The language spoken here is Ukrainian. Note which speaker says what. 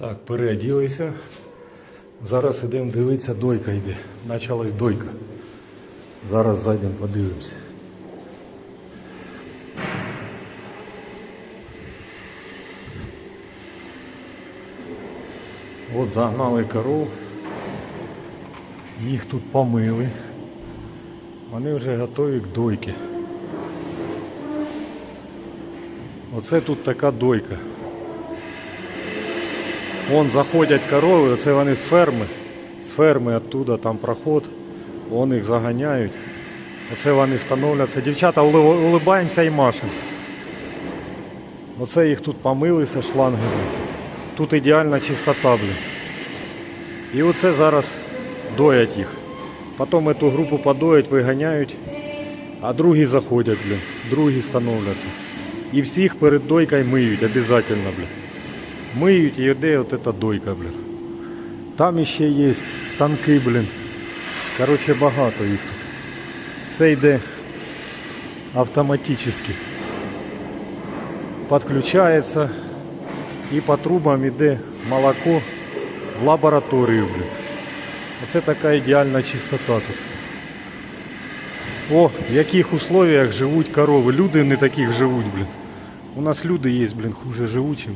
Speaker 1: Так, переоділися. Зараз йдемо дивитися, дойка йде. Почалась дойка. Зараз зайдемо, подивимося. От загнали коров. Їх тут помили. Вони вже готові к дойки. Оце тут така дойка. Вон заходять корови, оце вони з ферми. З ферми оттуда там проход. Вон їх заганяють. Оце вони становляться. Дівчата ули- улибаємося і машемо. Оце їх тут помилися шланги. Тут ідеальна чистота, блін. І оце зараз доять їх. Потім цю групу подоять, виганяють, а другі заходять, блін. Другі становляться. І всіх перед дойкою миють, обов'язково, блін. Миють і йде от эта дойка, блін. Там ще є станки, блін. Коротше, багато їх тут. Все йде автоматично. Підключається і по трубам йде молоко в лабораторію, блін. Оце така ідеальна чистота тут. О, в яких условиях живуть корови. Люди не таких живуть, блін. У нас люди є, блін, хуже живуть, чим